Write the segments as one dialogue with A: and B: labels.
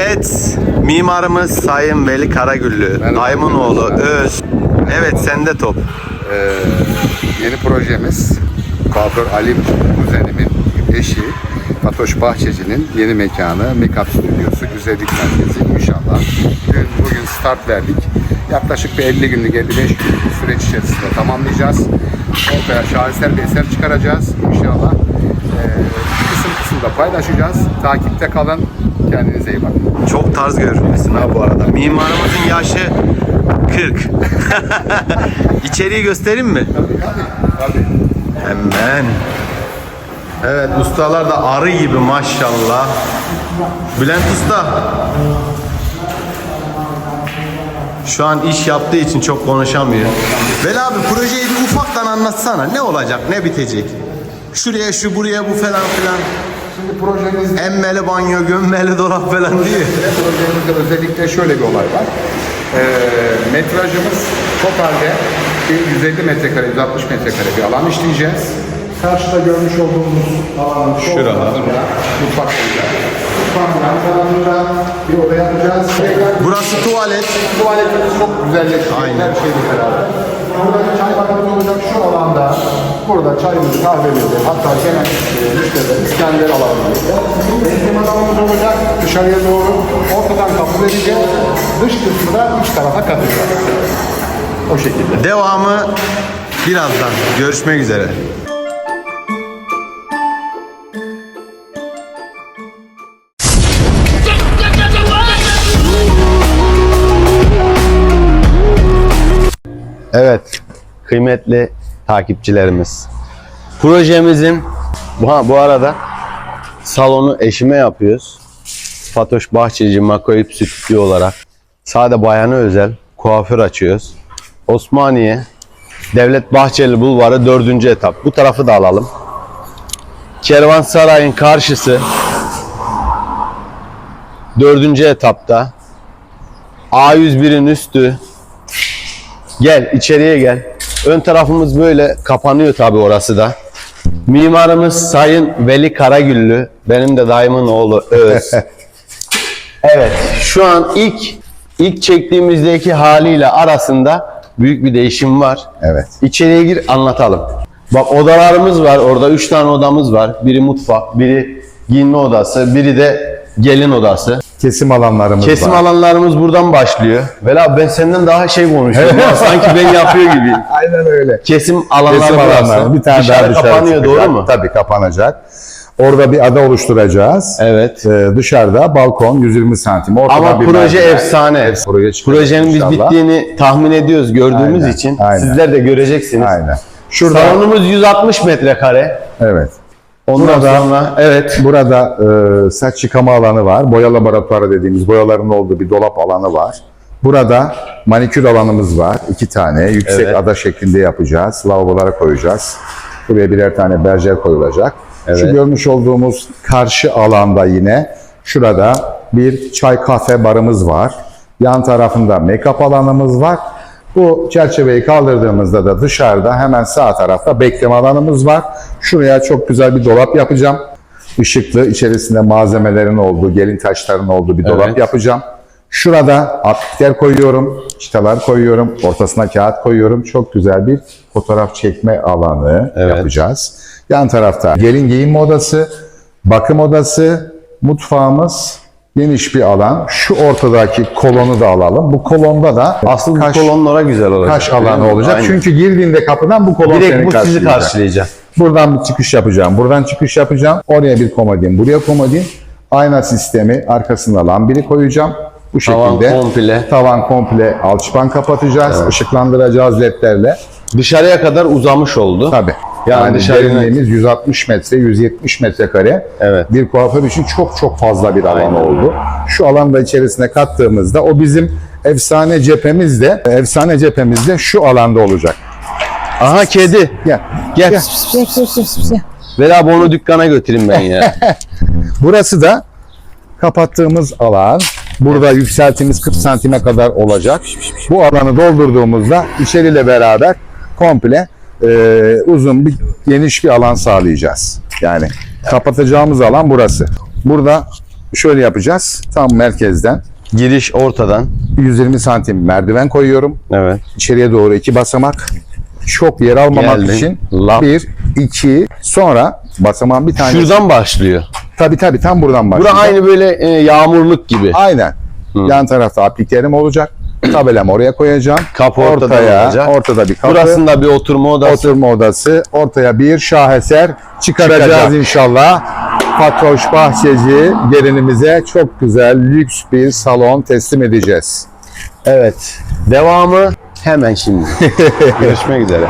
A: Evet, mimarımız Sayın Veli Karagüllü,
B: Merhaba.
A: Öz. Evet, sende top.
B: Ee, yeni projemiz kuaför Ali Kuzenimin eşi Fatoş Bahçeci'nin yeni mekanı Makeup Stüdyosu Güzellik Merkezi inşallah. Bugün, bugün start verdik. Yaklaşık bir 50 günlük 55 günlük bir süreç içerisinde tamamlayacağız. Ortaya şaheser bir eser çıkaracağız inşallah. Ee, kısım kısım da paylaşacağız. Takipte kalın. Kendinize iyi bakın.
A: Çok tarz görünmüşsün ha bu arada. Mimarımızın yaşı 40. İçeriği göstereyim mi? Hemen. Evet, ustalar da arı gibi maşallah. Bülent Usta. Şu an iş yaptığı için çok konuşamıyor. Veli abi projeyi bir ufaktan anlatsana. Ne olacak, ne bitecek? Şuraya şu buraya bu falan filan.
B: Şimdi projemizde
A: Emmeli banyo, gömmeli dolap falan diye.
B: Projemizde özellikle şöyle bir olay var. Ee, metrajımız totalde bir 150 metrekare, 160 metrekare bir alan işleyeceğiz. Karşıda görmüş olduğumuz alanın sol
A: Şuralar.
B: tarafında mutfak olacak. Mutfağın yan tarafında bir oda yapacağız.
A: Burası tuvalet.
B: Tuvaletimiz çok güzelleşecek.
A: Aynen.
B: Her şeyle beraber. Burada çay bakımı olacak şu alanda. Burada çayımızı, kahvemizi, hatta gelen e, müşteriler İskender alanımız. Eğitim alanımız olacak. Dışarıya doğru ortadan kapı vereceğiz. Dış kısmı da iç tarafa katacağız. O şekilde.
A: Devamı birazdan. Görüşmek üzere. Evet, kıymetli takipçilerimiz. Projemizin bu, bu arada salonu eşime yapıyoruz. Fatoş Bahçeci Makoyip Stüdyo olarak sade bayana özel kuaför açıyoruz. Osmaniye Devlet Bahçeli Bulvarı 4. etap. Bu tarafı da alalım. Kervansaray'ın karşısı 4. etapta. A101'in üstü. Gel içeriye gel. Ön tarafımız böyle kapanıyor tabi orası da. Mimarımız Sayın Veli Karagüllü. Benim de dayımın oğlu Öz. evet şu an ilk ilk çektiğimizdeki haliyle arasında büyük bir değişim var.
B: Evet.
A: İçeriye gir anlatalım. Bak odalarımız var. Orada 3 tane odamız var. Biri mutfak, biri giyinme odası, biri de gelin odası.
C: Kesim alanlarımız
A: Kesim
C: var.
A: alanlarımız buradan başlıyor. Vela ben senden daha şey konuşuyorum. ha, Sanki ben yapıyor gibi.
C: Aynen öyle.
A: Kesim alanları
C: Kesim alanları bir tane
A: Dışarı
C: daha dışarı
A: kapanıyor
C: çıkacak.
A: doğru mu?
C: Tabii kapanacak. Orada bir ada oluşturacağız.
A: Evet.
C: Ee, dışarıda balkon 120 santim. Ortada
A: Ama
C: bir
A: proje
C: merdiven.
A: efsane.
C: Proje çıkacak
A: Projenin biz bittiğini tahmin ediyoruz gördüğümüz
C: Aynen,
A: için.
C: aynen.
A: Sizler de göreceksiniz.
C: Aynen. Şurada
A: Salonumuz 160 metrekare.
C: evet.
A: Ondan
C: Burada-
A: sonra evet.
C: Burada e, saç yıkama alanı var. Boya laboratuvarı dediğimiz boyaların olduğu bir dolap alanı var. Burada manikür alanımız var. iki tane. Yüksek
A: Evet.
C: ada şeklinde yapacağız. Lavabolara koyacağız. Buraya birer tane berjer koyulacak. Şu
A: Evet.
C: görmüş olduğumuz karşı alanda yine şurada bir çay kahve barımız var. Yan tarafında make-up alanımız var. Bu çerçeveyi kaldırdığımızda da dışarıda hemen sağ tarafta bekleme alanımız var. Şuraya çok güzel bir dolap yapacağım. Işıklı, içerisinde malzemelerin olduğu, gelin taşlarının olduğu bir dolap
A: Evet.
C: yapacağım. Şurada aplikler koyuyorum, çıtalar koyuyorum, ortasına kağıt koyuyorum. Çok güzel bir fotoğraf çekme alanı
A: Evet.
C: yapacağız. Yan tarafta gelin giyinme odası, bakım odası, mutfağımız, geniş bir alan. Şu ortadaki kolonu da alalım. Bu kolonda da
A: Asıl
C: kaş,
A: kolonlara güzel olacak.
C: kaş alanı olacak.
A: Aynen.
C: Çünkü girdiğinde kapıdan bu kolon
A: Direkt
C: seni
A: bu sizi
C: karşılayacak.
A: karşılayacak.
C: Buradan bir çıkış yapacağım. Buradan çıkış yapacağım. Oraya bir komodin, buraya komodin. Ayna sistemi arkasında lambiri koyacağım. Bu
A: Tavan
C: şekilde.
A: komple.
C: Tavan komple alçıpan kapatacağız. Işıklandıracağız ledlerle.
A: Dışarıya kadar uzamış oldu.
C: Tabii.
A: Yani
C: Yani,
A: dışarı-
C: derinliğimiz 160 metre, 170 metrekare.
A: Evet.
C: Bir kuaför için çok çok fazla bir alan oldu. Şu alanı da içerisine kattığımızda o bizim efsane cephemiz de, efsane cephemiz de şu alanda olacak.
A: Aha kedi.
C: Gel.
A: Gel.
C: Gel.
A: Abi onu dükkana götüreyim ben ya.
C: Burası da kapattığımız alan. Burada yükseltimiz 40 santime kadar olacak. Bu alanı doldurduğumuzda içeriyle beraber komple e, uzun bir geniş bir alan sağlayacağız. Yani kapatacağımız alan burası. Burada şöyle yapacağız. Tam merkezden
A: Giriş ortadan.
C: 120 santim merdiven koyuyorum.
A: Evet.
C: İçeriye doğru iki basamak. Çok yer almamak
A: Geldin.
C: için
A: Lap.
C: bir, iki, sonra basamağın bir tane.
A: Şuradan başlıyor.
C: Tabii tabii tam buradan başlıyor.
A: Bura aynı böyle e, yağmurluk gibi.
C: Aynen. Yan tarafta apliklerim olacak. Tabelam oraya koyacağım.
A: Kapı ortada
C: ortaya,
A: olacak.
C: ortada bir kapı.
A: Burasında bir oturma odası.
C: oturma odası. Ortaya bir şaheser çıkaracağız
A: Çıkacak.
C: inşallah. Fatoş Bahçeci gelinimize çok güzel lüks bir salon teslim edeceğiz.
A: Evet. Devamı hemen şimdi. Görüşmek üzere.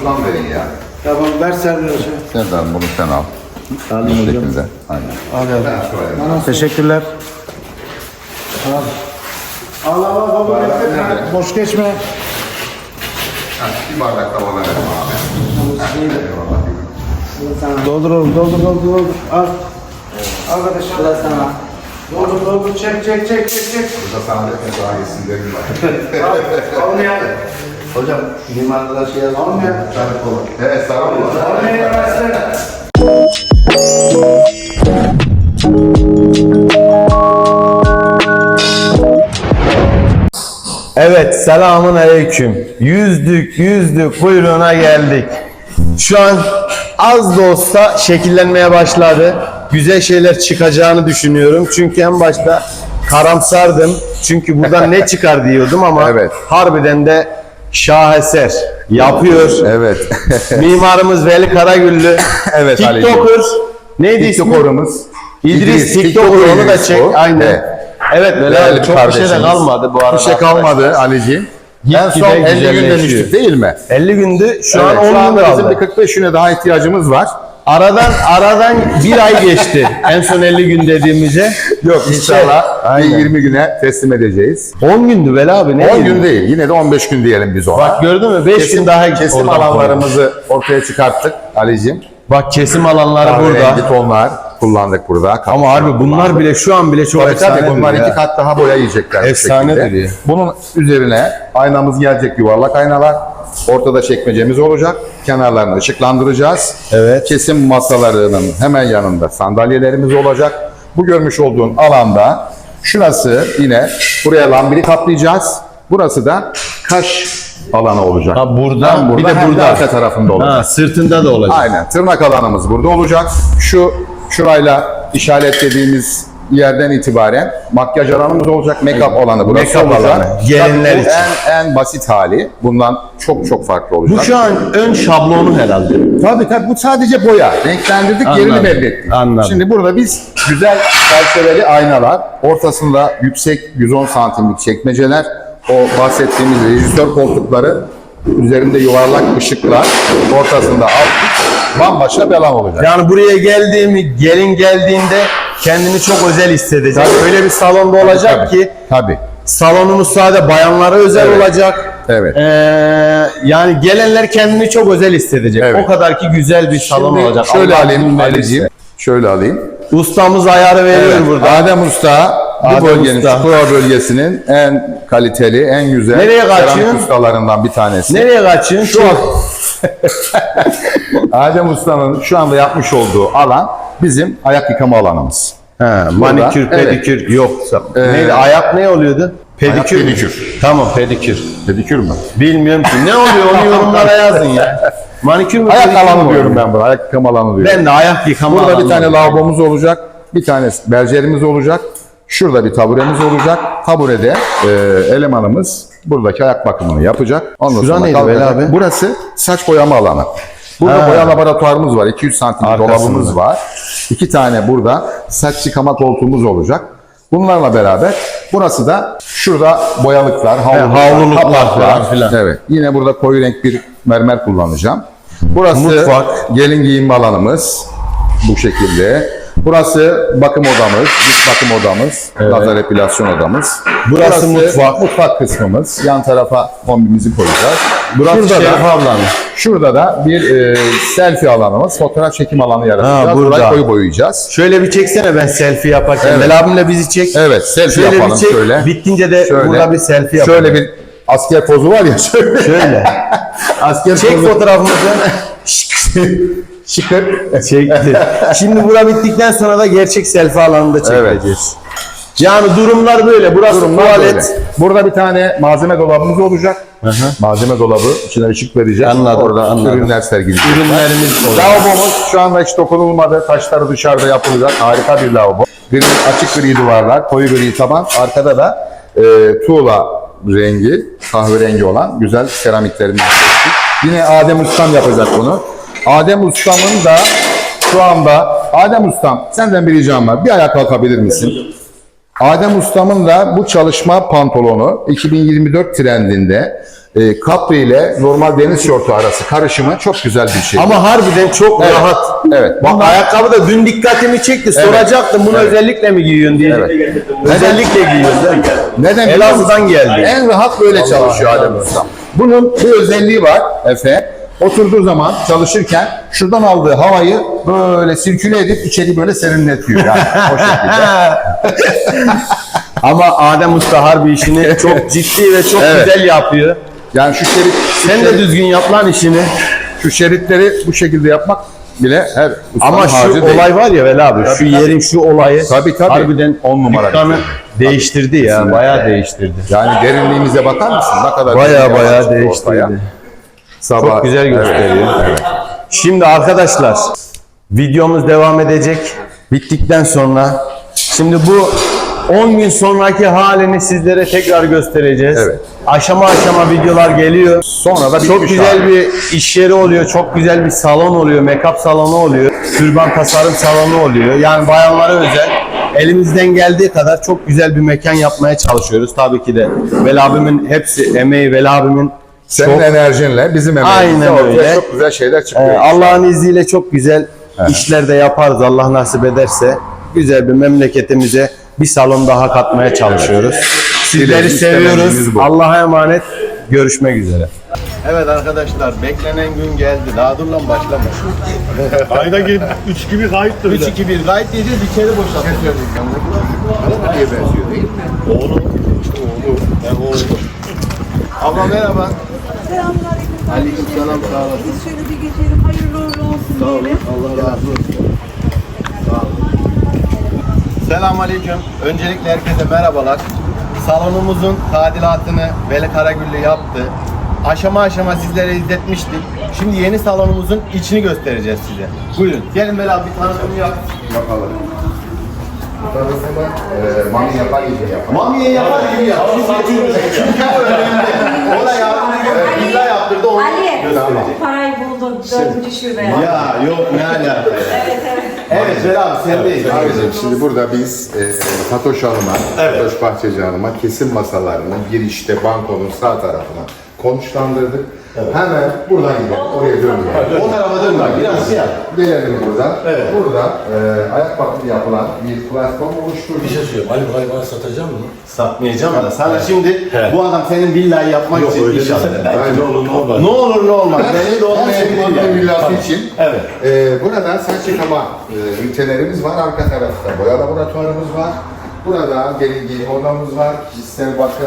C: Şuradan verin ya.
D: Tamam ver Serdar Hoca.
C: Serdar bunu sen al.
D: Alayım hocam.
C: Şeklinde. Aynen.
D: Al abi.
C: Ben şöyle.
D: Teşekkürler. Al. Al al al baba bekletme. Boş geçme.
C: Ha, bir bardak da bana verin abi. Eyvallah.
D: Doldur oğlum doldur doldur doldur. Al. Arkadaşım. Bu da sana. Doldur doldur çek çek çek çek çek.
C: Burada sana defne daha iyisin derim ben.
D: Al al ya.
B: Hocam mimarlığa şey yazalım
D: Al ya.
C: Evet sağ olun.
D: Al ya versin.
A: Evet, selamun aleyküm. Yüzdük, yüzdük, kuyruğuna geldik. Şu an az da olsa şekillenmeye başladı. Güzel şeyler çıkacağını düşünüyorum. Çünkü en başta karamsardım. Çünkü buradan ne çıkar diyordum ama
C: Evet.
A: harbiden de şaheser yapıyor.
C: Evet.
A: Mimarımız Veli Karagüllü.
C: Evet,
A: TikToker. Neydi?
C: TikToker'ımız.
A: İdris, TikToker onu da çek. Aynen.
C: Evet.
A: Evet
C: Değerli
A: çok bir şey de kalmadı bu arada.
C: Bir şey kalmadı Ali'ciğim. En son
A: Gitgide
C: 50 gün demiştik değil mi?
A: 50 gündü. Şu an
C: Evet,
A: 10 gün
C: anda bizim
A: kaldı.
C: bir 45 güne daha ihtiyacımız var.
A: Aradan aradan bir ay geçti. en son 50 gün dediğimize.
C: Yok inşallah bir
A: Aynen.
C: 20 güne teslim edeceğiz.
A: 10 gündü Veli abi. Ne
C: 10
A: diyeyim?
C: gün değil yine de 15 gün diyelim biz ona.
A: Bak gördün mü? 5 gün daha
C: kesim alanlarımızı ortaya çıkarttık Ali'ciğim.
A: Bak kesim alanları
C: Kahverengi
A: burada.
C: tonlar kullandık burada.
A: Ama harbi bunlar bile şu an bile çok
C: Tabii tabii
A: efsanedir
C: bunlar
A: ya.
C: iki kat daha boya yiyecekler.
A: Efsanedir ya.
C: Bunun üzerine aynamız gelecek yuvarlak aynalar. Ortada çekmecemiz olacak. Kenarlarını ışıklandıracağız.
A: Evet.
C: Kesim masalarının hemen yanında sandalyelerimiz olacak. Bu görmüş olduğun alanda şurası yine buraya lambiri kaplayacağız. Burası da kaş alanı olacak.
A: Ha burada,
C: Hem
A: bir de
C: hem
A: burada.
C: arka tarafında olacak.
A: Ha, sırtında da olacak.
C: Aynen. Tırnak alanımız burada olacak. Şu şurayla işaretlediğimiz yerden itibaren makyaj alanımız olacak. Make-up alanı burası
A: Make-up
C: olacak.
A: alanı. Gelinler için.
C: En, en basit hali. Bundan çok çok farklı olacak.
A: Bu şu an ön şablonu herhalde.
C: Tabii tabii bu sadece boya. Renklendirdik, yerini
A: Anladım,
C: belli ettik.
A: anladım.
C: Şimdi burada biz güzel çerçeveli aynalar, ortasında yüksek 110 santimlik çekmeceler, o bahsettiğimiz rejistör koltukları, üzerinde yuvarlak ışıklar, ortasında altlık, bambaşka bir alan olacak.
A: Yani buraya geldiğimi, gelin geldiğinde kendini çok özel hissedecek. Öyle bir salonda olacak
C: Tabii,
A: ki
C: Tabii.
A: salonumuz sadece bayanlara özel
C: Evet.
A: olacak.
C: Evet.
A: Ee, yani gelenler kendini çok özel hissedecek.
C: Evet.
A: O kadar ki güzel bir salon
C: Şimdi
A: olacak.
C: Şöyle
A: Allah
C: alayım. Ali'ciğim. Şöyle alayım.
A: Ustamız ayarı veriyor
C: Evet,
A: burada.
C: Adem Usta
A: Adem
C: bu bölgenin
A: Usta.
C: Çukurova bölgesinin en kaliteli, en güzel
A: Nereye kaçıyorsun?
C: ustalarından bir tanesi.
A: Nereye kaçıyorsun?
C: Şu Adem Usta'nın şu anda yapmış olduğu alan bizim ayak yıkama alanımız.
A: Ha, manikür,
C: evet.
A: pedikür yok.
C: Ee,
A: Neydi? Ayak ne oluyordu? Pedikür. mü?
C: pedikür.
A: Tamam pedikür.
C: Pedikür mü?
A: Bilmiyorum ki. Ne oluyor onu yorumlara yazın ya. Manikür mü?
C: Ayak alanı diyorum ben buna. Ayak yıkama alanı diyorum.
A: Ben de ayak yıkama
C: Burada bir
A: alanı
C: tane
A: diyorum.
C: lavabomuz olacak. Bir tane berjerimiz olacak. Şurada bir taburemiz olacak. Taburede e, elemanımız buradaki ayak bakımını yapacak. Ondan
A: Şura
C: sonra
A: neydi
C: kalkacak.
A: Abi?
C: Burası saç boyama alanı. Burada
A: Ha.
C: boya laboratuvarımız var. 200 santim dolabımız var. İki tane burada saç yıkama koltuğumuz olacak. Bunlarla beraber Burası da şurada boyalıklar, havluluklar,
A: havluluklar
C: kapaklar.
A: falan filan.
C: Evet. Yine burada koyu renk bir mermer kullanacağım. Burası
A: Mutfak.
C: gelin giyinme alanımız. Bu şekilde. Burası bakım odamız, cilt bakım odamız, lazer epilasyon odamız.
A: Burası mutfak.
C: Mutfak kısmımız. Yan tarafa kombimizi koyacağız.
A: Burası
C: Şurada
A: Şerif
C: da,
A: ablanın.
C: şurada da bir e, selfie alanımız, fotoğraf çekim alanı yaratacağız.
A: Ha,
C: Burayı
A: burada.
C: koyu boyayacağız.
A: Şöyle bir çeksene ben selfie yaparken.
C: Evet.
A: Abimle bizi çek.
C: Evet, selfie
A: Şöyle
C: yapalım
A: bir çek.
C: şöyle.
A: Bittince de
C: Şöyle.
A: burada bir selfie yapalım.
C: Şöyle bir asker pozu var ya şöyle.
A: Şöyle.
C: asker
A: Çek
C: pozu.
A: fotoğrafımızı.
C: Şıkır.
A: Çekti. Şimdi bura bittikten sonra da gerçek selfie alanında çekeceğiz. Yani durumlar böyle. Burası
C: Durumlar
A: tuvalet.
C: böyle. Burada bir tane malzeme dolabımız olacak. Malzeme dolabı. içine ışık vereceğiz.
A: Anladım,
C: Orada
A: anladım.
C: ürünler sergileyeceğiz.
A: Ürünlerimiz olacak.
C: Lavabomuz şu anda hiç dokunulmadı. Taşları dışarıda yapılacak. Harika bir lavabo. Gri, açık gri duvarlar, koyu gri taban. Arkada da e, tuğla rengi, kahverengi olan güzel seramiklerimiz seçtik. Yine Adem Ustam yapacak bunu. Adem Ustam'ın da şu anda Adem Ustam senden bir ricam var. Bir ayağa kalkabilir misin? Adem Ustam'ın da bu çalışma pantolonu 2024 trendinde e, kapri ile normal deniz şortu arası karışımı çok güzel bir şey.
A: Ama harbiden çok
C: Evet.
A: rahat.
C: Evet.
A: Bak ayakkabı da dün dikkatimi çekti. Soracaktım bunu
C: Evet.
A: özellikle mi giyiyorsun diye.
C: Evet.
A: Özellikle giyiyorsun değil mi?
C: Neden biliyor musun?
A: Elazığ'dan geldi.
C: En rahat böyle çalışıyor Adem Ustam. Bunun bir özelliği var Efe. Oturduğu zaman çalışırken şuradan aldığı havayı böyle sirküle edip içeri böyle serinletiyor yani o şekilde.
A: Ama Adem Usta harbi işini çok ciddi ve çok
C: Evet.
A: güzel yapıyor.
C: Yani şu şerit, şu
A: Sen de
C: şerit-
A: düzgün yap lan işini.
C: şu şeritleri bu şekilde yapmak bile her
A: Ama şu
C: harcı değil.
A: olay var ya Vel abi, şu
C: tabii.
A: yerin şu olayı
C: Tabii, tabii.
A: harbiden
C: On numara
A: dükkanı
C: güzel.
A: değiştirdi ya,
C: Kesinlikle.
A: bayağı değiştirdi.
C: Yani derinliğimize bakar mısın? Ne kadar
A: Bayağı bayağı değiştirdi.
C: ortaya. Sabah,
A: Çok güzel
C: Evet,
A: gösteriyor.
C: evet.
A: Şimdi arkadaşlar videomuz devam edecek. Bittikten sonra şimdi bu 10 gün sonraki halini sizlere tekrar göstereceğiz.
C: Evet.
A: Aşama aşama videolar geliyor.
C: Sonra da
A: çok güzel
C: hali.
A: bir iş yeri oluyor. Çok güzel bir salon oluyor. Make-up salonu oluyor. Türban tasarım salonu oluyor. Yani bayanlara özel. Elimizden geldiği kadar çok güzel bir mekan yapmaya çalışıyoruz. Tabii ki de Vel abimin hepsi emeği Vel abimin
C: Senin
A: çok
C: enerjinle bizim emeğimizle ortaya çok güzel şeyler çıkıyor.
A: ee, Allah'ın izniyle çok güzel işler de yaparız Allah nasip ederse. Güzel bir memleketimize bir salon daha katmaya çalışıyoruz. Sizleri seviyoruz. Allah'a emanet. Görüşmek üzere. Evet arkadaşlar beklenen gün geldi. Daha dur lan başlama.
E: Ayda gelip 3 gibi kayıttır.
A: 3 2 1 gayet diyeceğiz içeri boşaltacağız.
B: Diye benziyor değil mi?
E: Oğlum, işte oğlum. Ben oğlum.
A: Abla merhaba.
F: Selamünaleyküm.
A: Aleykümselam, sağ olasın.
F: Biz şöyle bir geçelim. Hayırlı uğurlu olsun diyelim.
A: Allah razı olsun. Sağ olun. Selamünaleyküm. Öncelikle herkese merhabalar. Salonumuzun tadilatını Veli Karagüllü yaptı. Aşama aşama sizlere izletmiştik. Şimdi yeni salonumuzun içini göstereceğiz size. Buyurun. Gelin Veli abi bir tanıtım yap.
C: Bakalım. Sonrasında e, mami yapar gibi yapar.
A: Mamiye yapar gibi yap. Çünkü önemli. O da yardımcı gibi. Villa yaptırdı onu
F: Ali,
A: gösterecek.
F: parayı buldun. Dördüncü şube.
A: Ya yok ne alaka.
F: Evet evet.
A: Evet Veli abi sendeyiz.
B: Abicim şimdi burada biz e, Fatoş Hanım'a, Fatoş Bahçeci Hanım'a kesim masalarını girişte bankonun sağ tarafına konuşlandırdık. Hemen buradan gidelim, oraya dönmeyelim.
A: O tarafa dön bak biraz şey yap.
B: Gelelim buradan. Burada e, ayak bakımı yapılan bir platform oluşturduk.
E: Bir şey söyleyeyim. Ali bana satacak mı?
A: Satmayacağım da sana şimdi bu adam senin villayı yapmak
E: Yok
A: için aldı.
E: Belki ne olur ne olmaz.
A: Ne olur ne olmaz. Benim de
B: Her
A: olmayabilir
B: şey
A: yani.
B: villası için.
A: Evet.
B: E, burada saç yıkama e, ünitelerimiz var. Arka tarafta boya laboratuvarımız var. Burada gelin giyim odamız var. Kişisel bakım,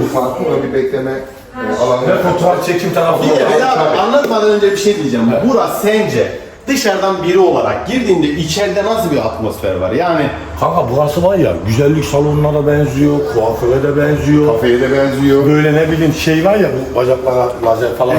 B: mutfak, burada bir bekleme e, alanı.
E: Fotoğraf çekim tarafı
A: Bir de anlatmadan önce bir şey diyeceğim. Burası sence dışarıdan biri olarak girdiğinde içeride nasıl bir atmosfer var? Yani
E: Kanka burası var ya güzellik salonuna da benziyor, kuaföre de benziyor.
B: Kafeye de benziyor.
E: Böyle ne bileyim şey var ya bu bacaklara lazer falan.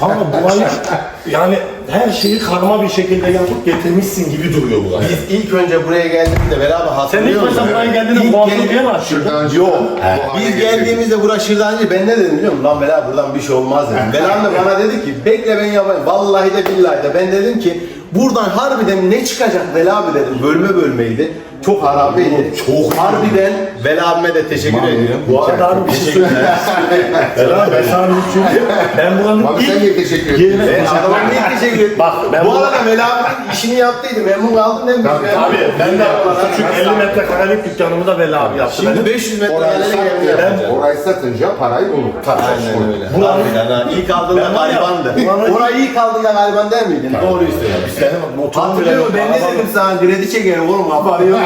E: Kanka burayı yani her şeyi karma bir şekilde yapıp getirmişsin gibi duruyor burası.
A: biz ilk önce buraya geldiğimizde beraber
E: Sen
A: hatırlıyor
E: ilk
A: musun?
E: başta buraya geldiğinde
A: İlk
E: diye mi açtın?
A: Yok.
B: bu hale
A: Biz geldiğimizde bura şırdancı ben ne dedim biliyor musun? Lan Bela buradan bir şey olmaz dedim. Belan da bana dedi ki bekle ben yapayım. Vallahi de billahi de ben dedim ki buradan harbiden ne çıkacak Bela abi dedim. Bölme bölmeydi. Çok harabiydi. Çok harbiden Veli abime de teşekkür ediyorum.
E: Bu arada abi bir şey söyleyeyim. Ben sana bir şey söyleyeyim. Ben buranın
B: Abi sen
E: ilk
B: niye teşekkür ediyorsun?
E: yerine
A: Ben adama niye teşekkür ederim?
E: Bak, ben
A: bu
E: bu-
A: arada Veli abinin işini yaptıydı. Memnun kaldım değil mi?
B: Tabii,
E: Abi ben de küçük 50 metrekarelik dükkanımı da Veli abi yaptı.
A: Şimdi
E: benim.
A: 500 metre
B: Orayı
A: yerlere geldi.
B: satınca, orayı satınca parayı bulur.
A: Aynen öyle. Harbiden ha. İlk aldığında
E: Ben var ya,
A: garibandı.
E: buranın-
A: Orayı ilk aldığında gariban der miydin? Doğruyu söylüyorsun.
E: Senin motorun bile
A: Hatırlıyor
E: yok.
A: musun? Ben ne dedim sana? Kredi çekerim oğlum kafanı yok.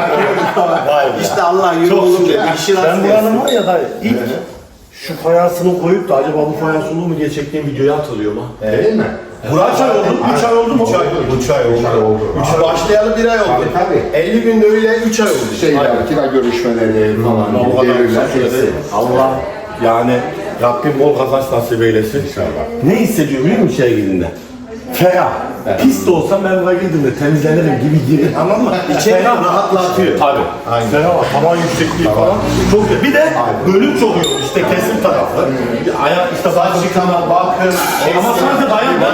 E: Vay be.
A: işte Allah yürü
E: Çok
A: oğlum
E: şükür.
A: dedi. İşi
E: Ben buranın
A: gelsin.
E: var ya dayı ilk şu fayansını koyup da acaba bu fayans olur mu diye çektiğim videoyu hatırlıyorum ha.
B: Değil mi?
E: Burak çay oldu, 3 ay oldu mu?
A: 3 ay oldu. 3 ay
B: Üç ay oldu.
A: oldu. Başlayalı 1 ay oldu.
B: Tabii, tabii.
A: 50 günde öyle 3 ay oldu.
B: Şeyler, kira görüşmeleri falan.
E: Allah o kadar
B: devirler, hepsi.
E: Allah yani Rabbim bol kazanç nasip eylesin. Ne hissediyorum biliyor musun içeri girdiğinde? Ferah. Pis de olsam ben buraya girdiğimde temizlenirim gibi girir tamam mı?
A: İçeri rahatlatıyor.
E: Tabii. Aynen. Ferah var. Tavan yüksekliği falan. Çok güzel. Bir de bölüm çok iyi. İşte kesim tarafı. Ayak işte
A: Saç yıkama, bakım,
E: Ama sadece bayan var.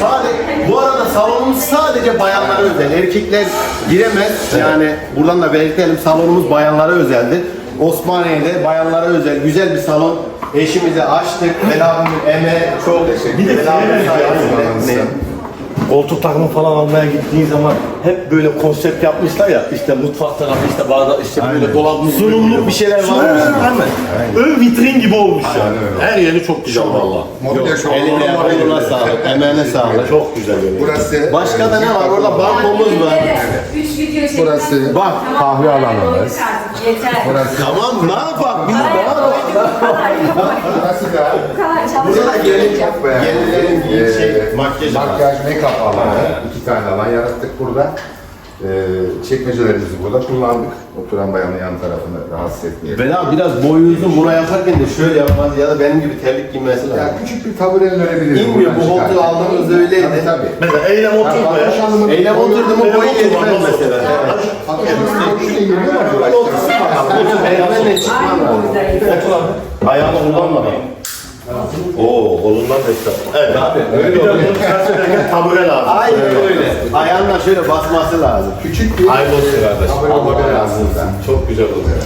A: Sadece, bu arada salonumuz sadece bayanlara özel. Erkekler giremez. Yani buradan da belirtelim salonumuz bayanlara özeldi. Osmaniye'de bayanlara özel güzel bir salon eşimize açtık. Belabimin emeği çok
E: Bir de
A: sayesinde. Ne?
E: Koltuk takımı falan almaya gittiğin zaman hep böyle konsept yapmışlar ya işte mutfak tarafı işte bardak işte böyle dolabımız
A: Sunumluk bir şeyler var.
E: Aynen. Ön vitrin gibi olmuş yani. Her yeri çok güzel valla.
B: Mobilya.
A: Eline koluna sağlık, emeğine sağlık.
E: Çok güzel böyle.
B: Burası,
A: Başka da ne var? Orada balkonumuz var.
F: Üç video çektim.
B: burası,
A: Bak
C: kahve alanımız.
F: Yeter.
B: burası,
A: tamam ne yapak biz ne yapak?
B: burası da
A: Burada da gelin, gelinlerin
B: Ee,
A: giyeceği şey, makyaj var.
B: makyaj, make-up alanı. iki tane alan yarattık burada. Ee, çekmecelerimizi burada kullandık. Oturan bayanın yan tarafını rahatsız etmeyelim.
A: Bela biraz boyu uzun buna yaparken de şöyle yapmaz ya da benim gibi terlik giymesi lazım.
B: Ya küçük bir tabure önerebiliriz.
A: İnmiyor, bu koltuğu aldığımızda öyleydi.
B: Tabii tabii.
E: Mesela eylem oturma ya.
A: Eylem oturdu mu boyu yetmez mesela. Eldivenle lazım.
E: Ayağını kullanmadan. Oo, kolundan destek. Evet abi.
A: öyle
E: bir de bunu ters ederken tabure lazım.
A: Aynen öyle. Ayağınla şöyle basması lazım.
B: Küçük bir
E: Hayırlı olsun kardeş.
B: tabure olabilir aslında.
E: Çok güzel oluyor.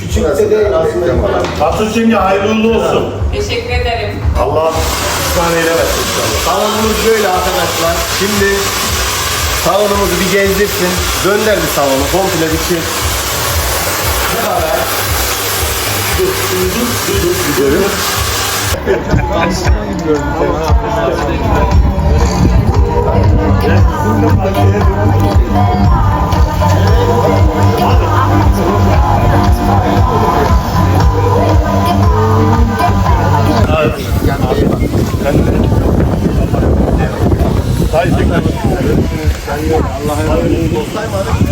A: Küçük de değil aslında.
E: Fatih şimdi hayırlı olsun.
F: Teşekkür ederim.
E: Allah ısrar eylemesin inşallah.
A: Salonumuz böyle arkadaşlar. Şimdi salonumuzu bir gezdirsin. Dönder bir salonu komple bir çiz.
E: Hayır, tekrar.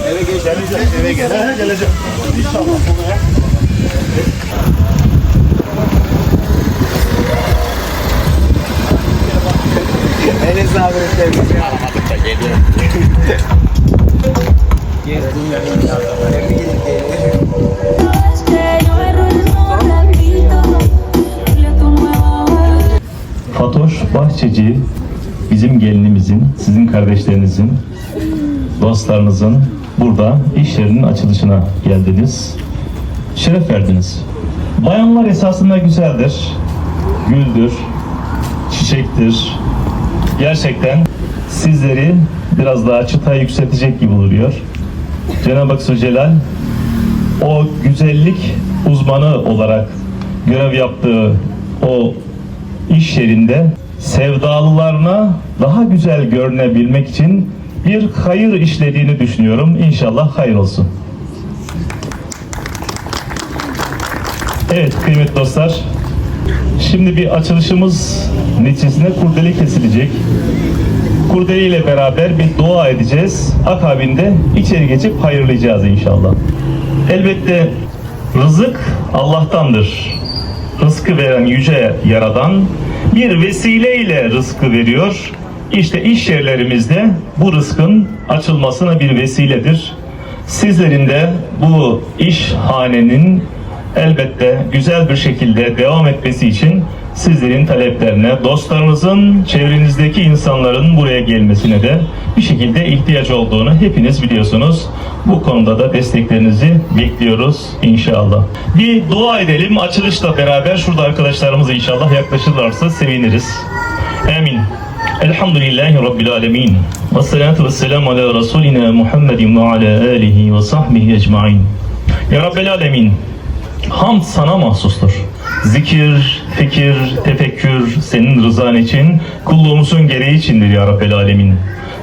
A: Eve geçtiğimizde eve gel.
E: He, geleceğim. İnşallah.
A: Enes sevgisi.
G: Fatoş Bahçeci bizim gelinimizin, sizin kardeşlerinizin, dostlarınızın burada iş yerinin açılışına geldiniz. Şeref verdiniz. Bayanlar esasında güzeldir, güldür, çiçektir. Gerçekten sizleri biraz daha çıtaya yükseltecek gibi duruyor. Cenab-ı Hak Zülcelal o güzellik uzmanı olarak görev yaptığı o iş yerinde sevdalılarına daha güzel görünebilmek için bir hayır işlediğini düşünüyorum. İnşallah hayır olsun. Evet kıymetli dostlar. Şimdi bir açılışımız neticesinde kurdele kesilecek. Kurdele ile beraber bir dua edeceğiz. Akabinde içeri geçip hayırlayacağız inşallah. Elbette rızık Allah'tandır. Rızkı veren yüce yaradan bir vesileyle rızkı veriyor. İşte iş yerlerimizde bu rızkın açılmasına bir vesiledir. Sizlerin de bu iş hanenin elbette güzel bir şekilde devam etmesi için sizlerin taleplerine, dostlarınızın, çevrenizdeki insanların buraya gelmesine de bir şekilde ihtiyaç olduğunu hepiniz biliyorsunuz. Bu konuda da desteklerinizi bekliyoruz inşallah. Bir dua edelim. Açılışla beraber şurada arkadaşlarımız inşallah yaklaşırlarsa seviniriz. Amin. Elhamdülillahi Rabbil Alemin. Ve salatu ve selamu ala Resulina Muhammedin ve ala alihi ve sahbihi ecmain. Ya Rabbel Alemin. Hamd sana mahsustur. Zikir, fikir, tefekkür senin rızan için, kulluğumuzun gereği içindir ya Rabbel Alemin.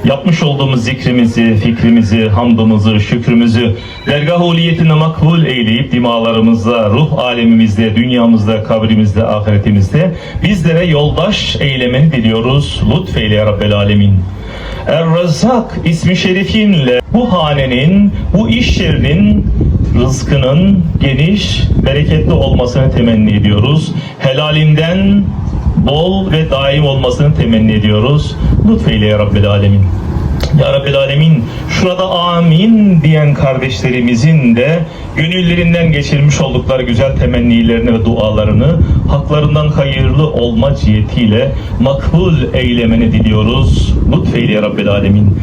G: Yapmış olduğumuz zikrimizi, fikrimizi, hamdımızı, şükrümüzü dergah uliyetine makbul eyleyip dimalarımızda, ruh alemimizde, dünyamızda, kabrimizde, ahiretimizde bizlere yoldaş eylemeni diliyoruz. Lütfeyle ya Rabbel Alemin. Er-Rezzak ismi şerifinle bu hanenin, bu iş yerinin rızkının geniş, bereketli olmasını temenni ediyoruz. Helalinden bol ve daim olmasını temenni ediyoruz. Lütfeyle ya Rabbel Alemin. Ya Rabbel Alemin şurada amin diyen kardeşlerimizin de gönüllerinden geçirmiş oldukları güzel temennilerini ve dualarını haklarından hayırlı olma cihetiyle makbul eylemeni diliyoruz. Lütfeyle ya Rabbel Alemin.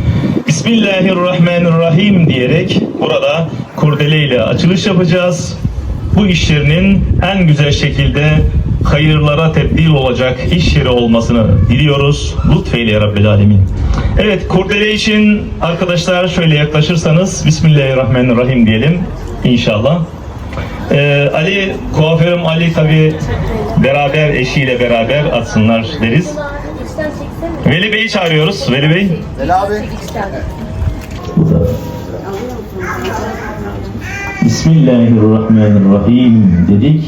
G: Bismillahirrahmanirrahim diyerek burada kurdele ile açılış yapacağız. Bu iş yerinin en güzel şekilde hayırlara tebdil olacak iş yeri olmasını diliyoruz. Lütfeyle Rabbil Alemin. Evet kurdele için arkadaşlar şöyle yaklaşırsanız Bismillahirrahmanirrahim diyelim inşallah. Ee, Ali, kuaförüm Ali tabi beraber eşiyle beraber atsınlar deriz. Veli Bey'i çağırıyoruz. Veli Bey. Bismillahirrahmanirrahim dedik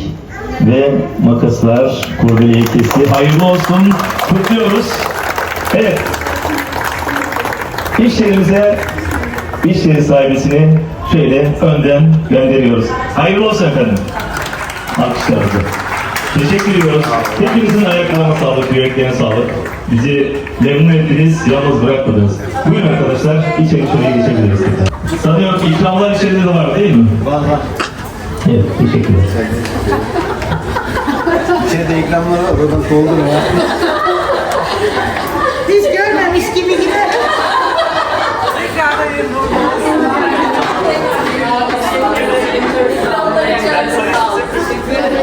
G: ve makaslar kurdeleye kesti. Hayırlı olsun. Kutluyoruz. Evet. İş yerimize iş yeri sahibisini şöyle önden gönderiyoruz. Hayırlı olsun efendim. Alkışlarınızı. Teşekkür ediyoruz. Hepinizin ayaklarına sağlık, yüreklerine sağlık. Bizi memnun ettiniz, yalnız bırakmadınız. Buyurun arkadaşlar, içeri şuraya geçebiliriz. Sanıyorum ki ikramlar içeride de var değil mi?
D: Var var.
G: Evet, teşekkür ederim.
D: İçeride ikramlar var. Oradan doldurun ya.
H: Biz görmemiş gibi gidelim.
E: Evet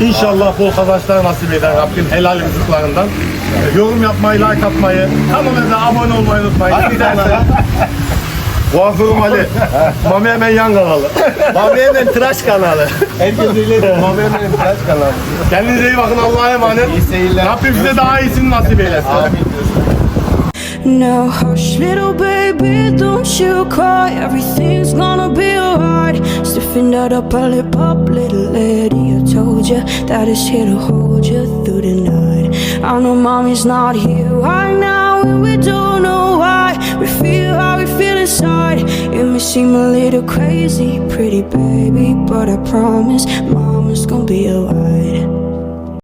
E: İnşallah bol kazançlar nasip eder Rabbim helal rızıklarından. Yorum yapmayı, like atmayı, kanalımıza abone olmayı unutmayın. Bir tane Kuaförüm Ali. Mami hemen yan kanalı. Mami hemen tıraş kanalı. Herkes öyle Mami hemen tıraş kanalı. Kendinize iyi bakın Allah'a emanet. İyi seyirler. Rabbim size daha iyisini nasip eylesin.
I: Now hush, little baby, don't you cry. Everything's gonna be alright. Stiffen that up, a lip up, little lady. I told you that it's here to hold you through the night. I know mommy's not here right now, and we don't know why. We feel how we feel inside. It may seem a little crazy, pretty baby, but I promise, mom.